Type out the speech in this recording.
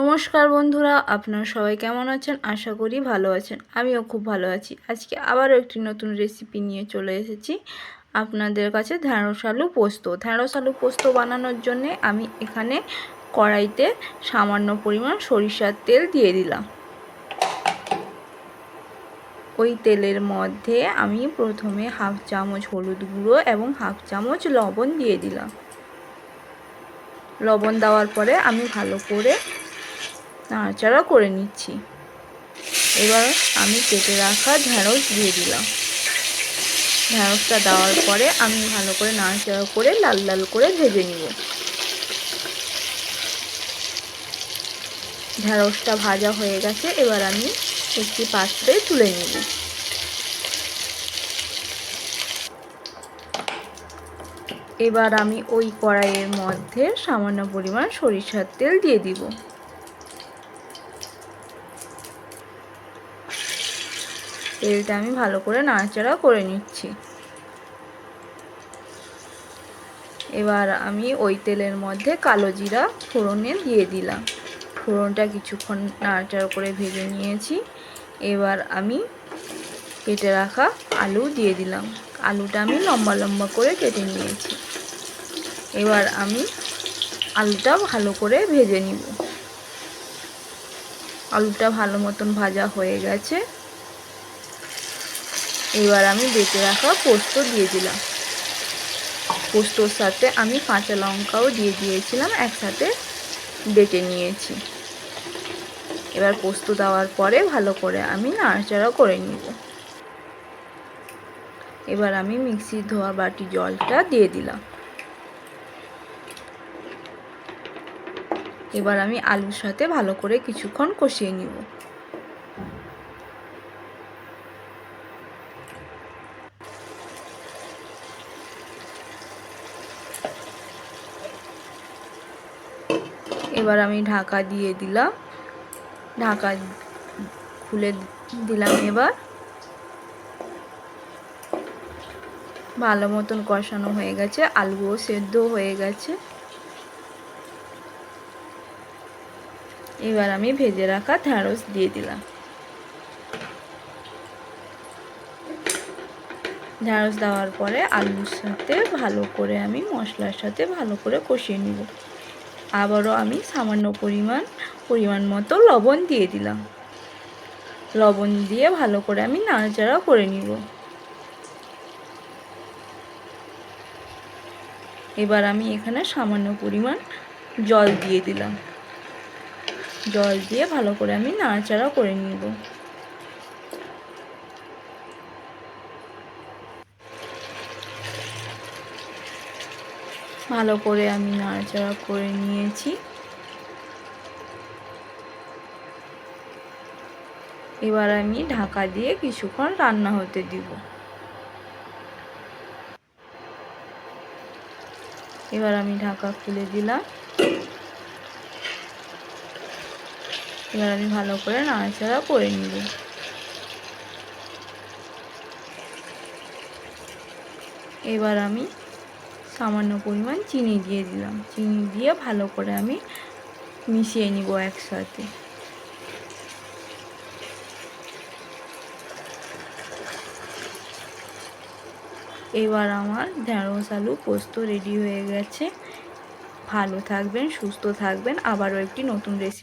নমস্কার বন্ধুরা, আপনারা সবাই কেমন আছেন? আশা করি ভালো আছেন। আমিও খুব ভালো আছি। আজকে আবারও একটি নতুন রেসিপি নিয়ে চলে এসেছি আপনাদের কাছে, ঢ্যাঁড়স আলু পোস্ত। ঢ্যাঁড়স আলু পোস্ত বানানোর জন্যে আমি এখানে কড়াইতে সামান্য পরিমাণ সরিষার তেল দিয়ে দিলাম। ওই তেলের মধ্যে আমি প্রথমে হাফ চামচ হলুদ গুঁড়ো এবং হাফ চামচ লবণ দিয়ে দিলাম। লবণ দেওয়ার পরে আমি ভালো করে নাড়াচাড়া করে নিচ্ছি। এবার আমি কেটে রাখা ঢ্যাঁড়স দিয়ে দিলাম। ঢ্যাঁড়সটা দেওয়ার পরে আমি ভালো করে নাড়াচাড়া করে লাল লাল করে ভেজে নিব। ঢ্যাঁড়সটা ভাজা হয়ে গেছে, এবার আমি একটি পাত্রে তুলে নিব। এবার আমি ওই কড়াইয়ের মধ্যে সামান্য পরিমাণ সরিষার তেল দিয়ে দিব। তেলটা আমি ভালো করে নাড়াচাড়া করে নিচ্ছি। এবার আমি ওই তেলের মধ্যে কালো জিরা ফোড়নে দিয়ে দিলাম। ফোড়নটা কিছুক্ষণ নাড়াচাড়া করে ভেজে নিয়েছি। এবার আমি কেটে রাখা আলু দিয়ে দিলাম। আলুটা আমি লম্বা লম্বা করে কেটে নিয়েছি। এবার আমি আলুটা ভালো করে ভেজে নিব। আলুটা ভালো মতন ভাজা হয়ে গেছে। এবার আমি বেটে রাখা পোস্ত দিয়ে দিলাম। পোস্তর সাথে আমি কাঁচা লঙ্কাও দিয়ে দিয়েছিলাম, একসাথে বেটে নিয়েছি। এবার পোস্ত দেওয়ার পরে ভালো করে আমি নাড়াচাড়া করে নিব। এবার আমি মিক্সি ধোয়া বাটি জলটা দিয়ে দিলাম। এবার আমি আলুর সাথে ভালো করে কিছুক্ষণ কষিয়ে নিব। এবার আমি ঢাকা দিয়ে দিলাম। ঢাকা খুলে দিলাম এবার। ভালো মতন কষানো হয়ে গেছে, আলুও সেদ্ধ হয়ে গেছে। এবার আমি ভেজে রাখা ঢ্যাঁড়স দিয়ে দিলাম। ঢ্যাঁড়স দেওয়ার পরে আলুর সাথে ভালো করে আমি মশলার সাথে ভালো করে কষিয়ে নিব। আবারও আমি সামান্য পরিমাণ পরিমাণ মতো লবণ দিয়ে দিলাম। লবণ দিয়ে ভালো করে আমি নাড়াচাড়া করে নিব। এবার আমি এখানে সামান্য পরিমাণ জল দিয়ে দিলাম। জল দিয়ে ভালো করে আমি নাড়াচাড়া করে নিব। ভালো করে আমি নাড়াচাড়া করে নিয়েছি। এবার আমি ঢাকা দিয়ে কিছুক্ষণ রান্না হতে দিব। এবার আমি ঢাকা খুলে দিলাম। এবার আমি ভালো করে নাড়াচাড়া করে নিব। এবার আমি সামান্য পরিমাণ চিনি দিয়ে দিলাম। চিনি দিয়ে ভালো করে আমি মিশিয়ে নিব একসাথে। এবার আমার ঢ্যাঁড়স আলু পোস্ত রেডি হয়ে গেছে। ভালো থাকবেন, সুস্থ থাকবেন। আবারও একটি নতুন রেসিপি